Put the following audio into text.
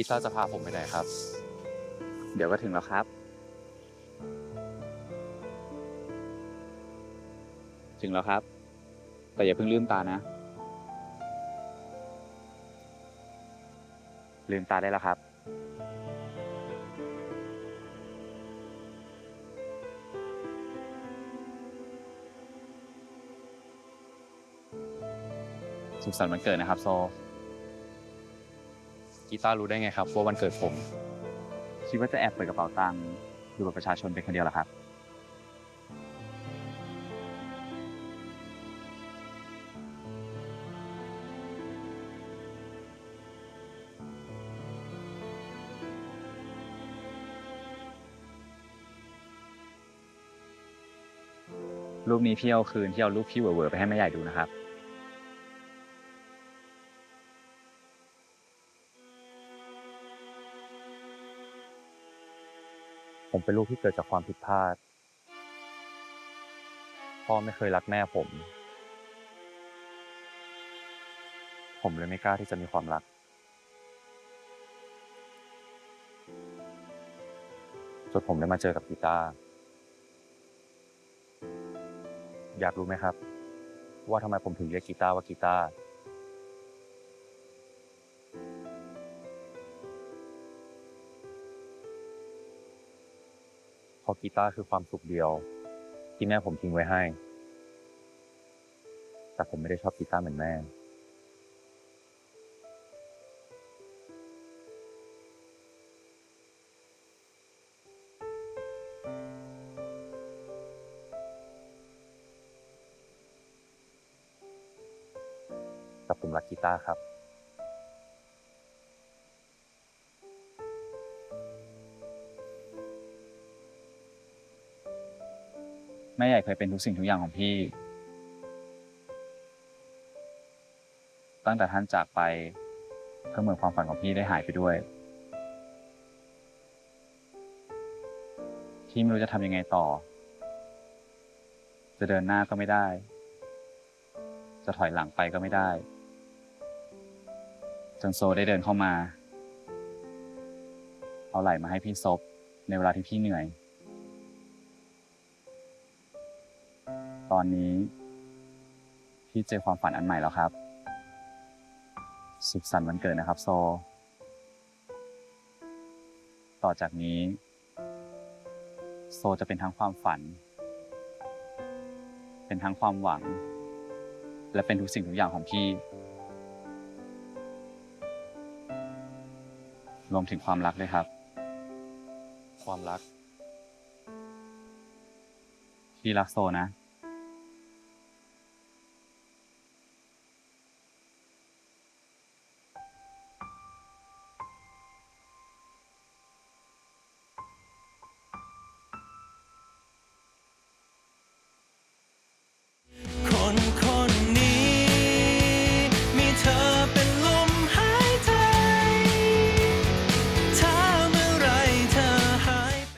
กีตาร์จะพาผมไปไหนครับ เดี๋ยวก็ถึงแล้วครับ ถึงแล้วครับ แต่อย่าเพิ่งลืมตานะ ลืมตาได้แล้วครับ สุขสันต์วันเกิดนะครับโซ กีตาร์รู้ได้ไงครับว่าวันเกิดผม คิดว่าจะแอบเปิดกระเป๋าตังค์ดูบัตรประชาชนเป็นคนเดียวเหรอครับ รูปนี้พี่เอาคืนที่เอารูปพี่เหวอๆไปให้แม่ใหญ่ดูนะครับ ผมเป็นลูกที่เกิดจากความผิดพลาด พ่อไม่เคยรักแม่ผม ผมเลยไม่กล้าที่จะมีความรัก จนผมได้มาเจอกับกีตาร์ อยากรู้ไหมครับ ว่าทำไมผมถึงเรียกกีตาร์ว่ากีตาร์ ราะกีตาร์คือความสุขเดียว ที่แม่ผมทิ้งไว้ให้ แต่ผมไม่ได้ชอบกีตาร์เหมือนแม่ แต่ผมรักกีตาร์ครับ แม่ใหญ่เคยเป็นทุกสิ่งทุกอย่างของพี่ ตั้งแต่ท่านจากไปก็เหมือนความฝันของพี่ได้หายไปด้วย พี่ไม่รู้จะทำยังไงต่อ จะเดินหน้าก็ไม่ได้ จะถอยหลังไปก็ไม่ได้ จนโซได้เดินเข้ามา เอาไหล่มาให้พี่ซบในเวลาที่พี่เหนื่อย ตอนนี้ พี่เจอความฝันอันใหม่แล้วครับ สุขสันต์วันเกิดนะครับ โซ ต่อจากนี้ โซจะเป็นทั้งความฝัน เป็นทั้งความหวัง และเป็นทุกสิ่งทุกอย่างของพี่ รวมถึงความรักด้วยครับ ความรัก พี่รักโซนะ